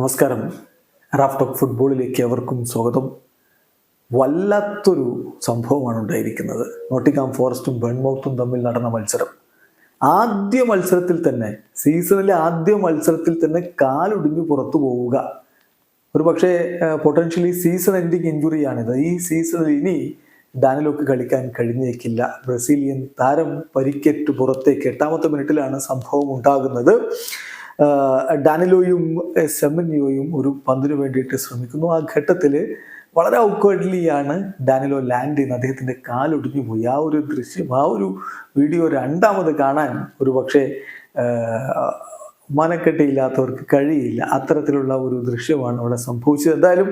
നമസ്കാരം. റാഫ്റ്റോക്ക് ഫുട്ബോളിലേക്ക് അവർക്കും സ്വാഗതം. വല്ലാത്തൊരു സംഭവമാണ് ഉണ്ടായിരിക്കുന്നത്. നോട്ടിക്കാം ഫോറസ്റ്റും ബൺമൗത്തും തമ്മിൽ നടന്ന മത്സരം. ആദ്യ മത്സരത്തിൽ തന്നെ സീസണിലെ ആദ്യ മത്സരത്തിൽ തന്നെ കാലൊടിഞ്ഞു പുറത്തു പോവുക. ഒരു പക്ഷേ പൊട്ടൻഷ്യലി സീസൺ എൻഡിങ് ഇഞ്ചുറിയാണിത് ഈ സീസണിൽ ഇനി ഡാനിലോക്ക് കളിക്കാൻ കഴിഞ്ഞേക്കില്ല. ബ്രസീലിയൻ താരം പരിക്കേറ്റ് പുറത്തേക്ക്. എട്ടാമത്തെ മിനിറ്റിലാണ് സംഭവം ഉണ്ടാകുന്നത്. ഡാനിലോയും സെമന്യോയും ഒരു പന്തിനു വേണ്ടിയിട്ട് ശ്രമിക്കുന്നു. ആ ഘട്ടത്തിൽ വളരെ ഔക്വേർഡ്ലിയാണ് ഡാനിലോ ലാൻഡ് ചെയ്യുന്നത്. അദ്ദേഹത്തിന്റെ കാലൊടിഞ്ഞു പോയി. ആ ഒരു ദൃശ്യം ആ ഒരു വീഡിയോ രണ്ടാമത് കാണാൻ ഒരു പക്ഷേ മനക്കെട്ടിയില്ലാത്തവർക്ക് കഴിയില്ല. അത്തരത്തിലുള്ള ഒരു ദൃശ്യമാണ് അവിടെ സംഭവിച്ചത്. എന്തായാലും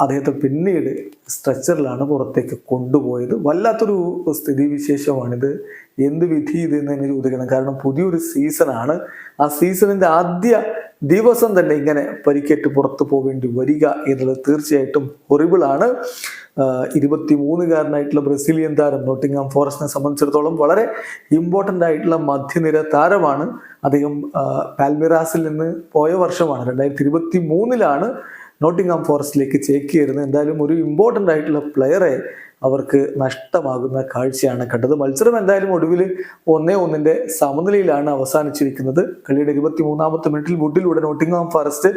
അദ്ദേഹത്തെ പിന്നീട് സ്ട്രെച്ചറിലാണ് പുറത്തേക്ക് കൊണ്ടുപോയത്. വല്ലാത്തൊരു സ്ഥിതിവിശേഷമാണിത്. എന്ത് വിധി ഇത് എന്ന് തന്നെ ചോദിക്കണം. കാരണം പുതിയൊരു സീസണാണ്. ആ സീസണിന്റെ ആദ്യ ദിവസം തന്നെ ഇങ്ങനെ പരിക്കേറ്റ് പുറത്തു പോകേണ്ടി വരിക എന്നുള്ളത് തീർച്ചയായിട്ടും ഹൊറിബിളാണ് ഇരുപത്തി മൂന്നുകാരനായിട്ടുള്ള ബ്രസീലിയൻ താരം നോട്ടിംഗ്ഹാം ഫോറസ്റ്റിനെ സംബന്ധിച്ചിടത്തോളം വളരെ ഇമ്പോർട്ടന്റ് ആയിട്ടുള്ള മധ്യനിര താരമാണ്. അദ്ദേഹം പാൽമിറാസിൽ നിന്ന് പോയ വർഷമാണ്. രണ്ടായിരത്തി ഇരുപത്തി മൂന്നിലാണ് നോട്ടിങ്ങാം ഫോറസ്റ്റിലേക്ക് ചേക്കേറുന്നത് എന്തായാലും ഒരു ഇമ്പോർട്ടന്റ് ആയിട്ടുള്ള പ്ലെയറെ അവർക്ക് നഷ്ടമാകുന്ന കാഴ്ചയാണ് കണ്ടത്. മത്സരം എന്തായാലും ഒടുവിൽ ഒന്നേ ഒന്നിന്റെ സമനിലയിലാണ് അവസാനിച്ചിരിക്കുന്നത്. കളിയുടെ ഇരുപത്തി മൂന്നാമത്തെ മിനിറ്റിൽ വുഡിലൂടെ നോട്ടിംഗ്ഹാം ഫോറസ്റ്റ്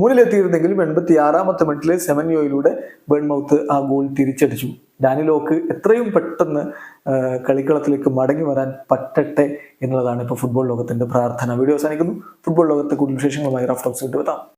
മുന്നിലെത്തിയിരുന്നെങ്കിലും എൺപത്തി ആറാമത്തെ മിനിറ്റിൽ സെമൻയോയിലൂടെ ബേൺമൗത്ത് ആ ഗോൾ തിരിച്ചടിച്ചു. ഡാനിലോക്ക് എത്രയും പെട്ടെന്ന് കളിക്കളത്തിലേക്ക് മടങ്ങി വരാൻ പറ്റട്ടെ എന്നുള്ളതാണ് ഇപ്പോൾ ഫുട്ബോൾ ലോകത്തിന്റെ പ്രാർത്ഥന. വീഡിയോ അവസാനിക്കുന്നു. ഫുട്ബോൾ ലോകത്തെ കൂടുതൽ വിശേഷങ്ങളുമായി റഫ് ടോക്സ് വിട്ടുവെത്താം